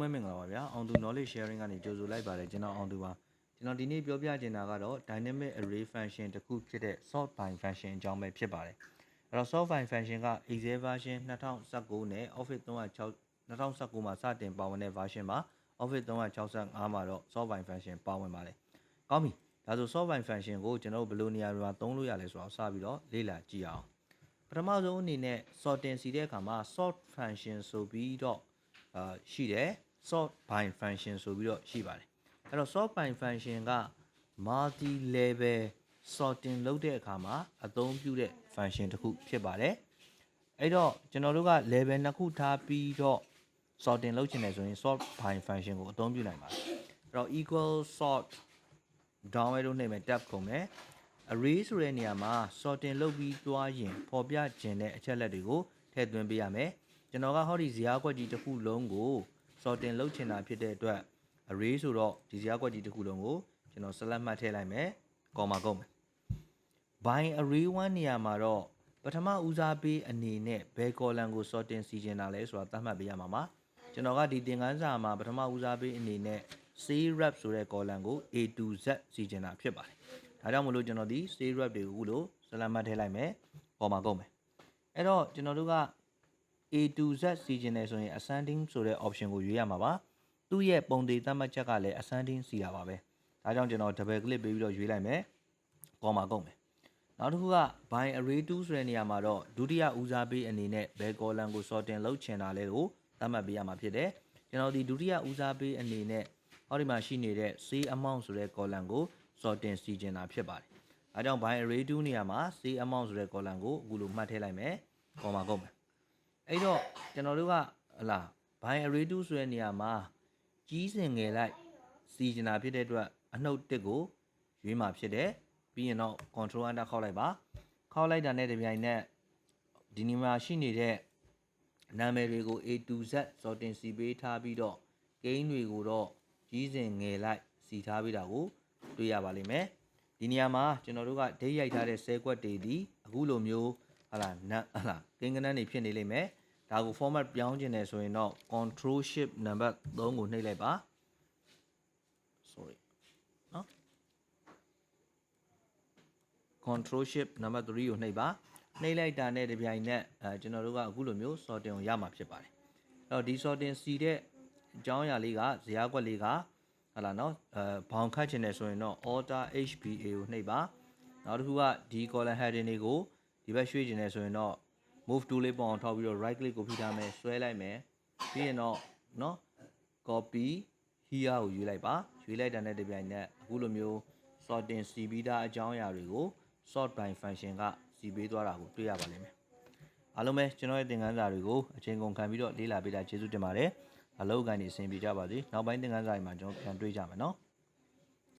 မမင်္ဂလာပါဗျာအောင်သူ knowledge sharing ကနေကြိုဆိုလိုက်ပါတယ်ကျွန်တော်အောင်သူပါကျွန်တော်ဒီနေ့ပြောပြချင်တာကတော့ dynamic array function တစ်ခုဖြစ်တဲ့ sort by function အကြောင်းပဲဖြစ်ပါတယ်အဲ့တော့ sort by function က excel version 2019နဲ့ office 365 2019မှာစတင်ပါဝင်တဲ့ version မှာ office 365မှာတော့ sort by function ပါဝင်ပါတယ်ကောင်းပြီဒါဆို sort by function ကိုကျွန်တော်တို့ဘယ်လိုနေရာတွေမှာသုံးလို့ရလဲဆိုတော့စပြီးတော့လေ့လာကြည့်အောင်ပထမဆုံးအနေနဲ့ sorting စီတဲ့အခါမှာ sort function ဆိုပြီးတော့အာရှိတယ် sort by function ဆိုပြီးတော့ရှိပါတယ်အဲ့တော့ sort by function က multi level sorting လုပ်တဲ့အခါမှာအသုံးပြုတဲ့ function တစ်ခုဖြစ်ပါတယ်အဲ့တော့ကျွန်တော်တို့က level နှစ်ခုထားပြီးတော့ sorting လုပ်ချင်တယ်ဆိုရင် sort by function ကိုအသုံးပြုနိုင်ပါတယ်အဲ့တော့ equal sort down arrow နှိပ်မယ် tab ခုံမယ် array ဆိုတဲ့နေရာမှာ sorting လုပ်ပြီးသွားရင်ပေါ်ပြခြင်းတဲ့အချက်လက်တွေကိုထည့်သွင်းပေးရမယ်ကျွန်တော်ကဟောဒီဇာတ်ကွက်ကြီးတစ်ခုလုံးကို sorting လုပ်ချင်တာဖြစ်တဲ့အတွက် array ဆိုတော့ဒီဇာတ်ကွက်ကြီးတစ်ခုလုံးကိုကျွန်တော် select မှတ်ထည့်လိုက်မယ် comma ကုန်မယ် by array 1နေရာမှာတော့ပထမဦးစားပေးအနေနဲ့ဘယ် column ကို sorting စီစဉ်တာလဲဆိုတာသတ်မှတ်ပေးရမှာပါကျွန်တော်ကဒီသင်ခန်းစာမှာပထမဦးစားပေးအနေနဲ့ C rep ဆိုတဲ့ column ကို A to Z စီစဉ်တာဖြစ်ပါတယ်ဒါကြောင့်မလို့ကျွန်တော်ဒီ C rep တွေကိုအခုလို့ select မှတ်ထည့်လိုက်မယ်ပေါ်မှာကုန်မယ်အဲ့တော့ကျွန်တော်တို့က A to Z စီစဉ်နေဆိုရင် ascending ဆိုတဲ့ option ကိုရွေးရမှာပါသူ့ရဲ့ပုံသေးသတ်မှတ်ချက်ကလည်း ascending စီတာပါပဲဒါကြောင့်ကျွန်တော် double click ပေးပြီးတော့ရွေးလိုက်မယ်ပေါ်မှာကုန်မယ်နောက်တစ်ခုက by array 2ဆိုတဲ့နေရာမှာတော့ဒုတိယဦးစားပေးအနေနဲ့ဘယ် column ကို sorting လုပ်ချင်တာလဲကိုသတ်မှတ်ပေးရမှာဖြစ်တယ်ကျွန်တော်ဒီဒုတိယဦးစားပေးအနေနဲ့ဟောဒီမှာရှိနေတဲ့ C amount ဆိုတဲ့ column ကို sorting စီချင်တာဖြစ်ပါတယ်အဲကြောင့် by array 2နေရာမှာ C amount ဆိုတဲ့ column ကိုအခုလိုမှတ်ထည့်လိုက်မယ်ပေါ်မှာကုန်မယ် အဲ့တော့ကျွန်တော်တို့ကဟလာ by array 2ဆိုတဲ့နေရာမှာကြီးစင်ငယ်လိုက်စီချင်တာဖြစ်တဲ့အတွက်အနှုတ်တစ်ကိုရွေးမှာဖြစ်တယ်ပြီးရင်တော့ control enter ခောက်လိုက်ပါခောက်လိုက်တာနဲ့တပြိုင်နက်ဒီနေရာရှိနေတဲ့နာမည်တွေကို A to Z sorting စီပေးထားပြီးတော့ gain တွေကိုတော့ကြီးစင်ငယ်လိုက်စီထားပေးတာကိုတွေ့ရပါလိမ့်မယ်ဒီနေရာမှာကျွန်တော်တို့ကဒိတ်ရိုက်ထားတဲ့ဆဲကွက်တွေဒီအခုလိုမျိုးဟာလာနတ်ဟာလာကိန်းကနန်းတွေဖြစ်နေလိမ့်မယ် ဒါကို format ပြောင်းခြင်းတယ်ဆိုရင်တော့ control shift number 3ကိုနှိပ်လိုက်ပါ sorry နော် control shift number 3ကိုနှိပ်ပါနှိပ်လိုက်တာနဲ့တပြိုင်နက်အဲကျွန်တော်တို့ကအခုလိုမျိုး sorting ကိုရမှာဖြစ်ပါတယ်အဲ့တော့ဒီ sorting စီတဲ့အကြောင်းအရာလေးကဇယားကွက်လေးကဟာလာနော်အဲဘောင်ခတ်ချင်တယ်ဆိုရင်တော့ alter hba ကိုနှိပ်ပါနောက်တစ်ခုကဒီ column heading တွေကိုဒီဘက်ရွှေ့ချင်တယ်ဆိုရင်တော့ move tool လေးပေါအောင်ထောက်ပြီးတော့ right click ကိုဖိထားမယ်ဆွဲလိုက်မယ်ပြီးရင်တော့နော် copy here ကိုရွေးလိုက်ပါရွေးလိုက်တာနဲ့တပြိုင်နက်အခုလိုမျိုး sorting စီပြီးသားအကြောင်းအရာတွေကို sort by function ကစီပေးသွားတာကိုတွေ့ရပါလိမ့်မယ်အားလုံးပဲကျွန်တော်ရဲ့သင်ခန်းစာတွေကိုအချိန်ကုန်ခံပြီးတော့လေ့လာပေးတာကျေးဇူးတင်ပါတယ်အလုပ်ကိုင်းနေအဆင်ပြေကြပါစေနောက်ပိုင်းသင်ခန်းစာတွေမှာကျွန်တော်ပြန်တွေ့ကြမယ်နော်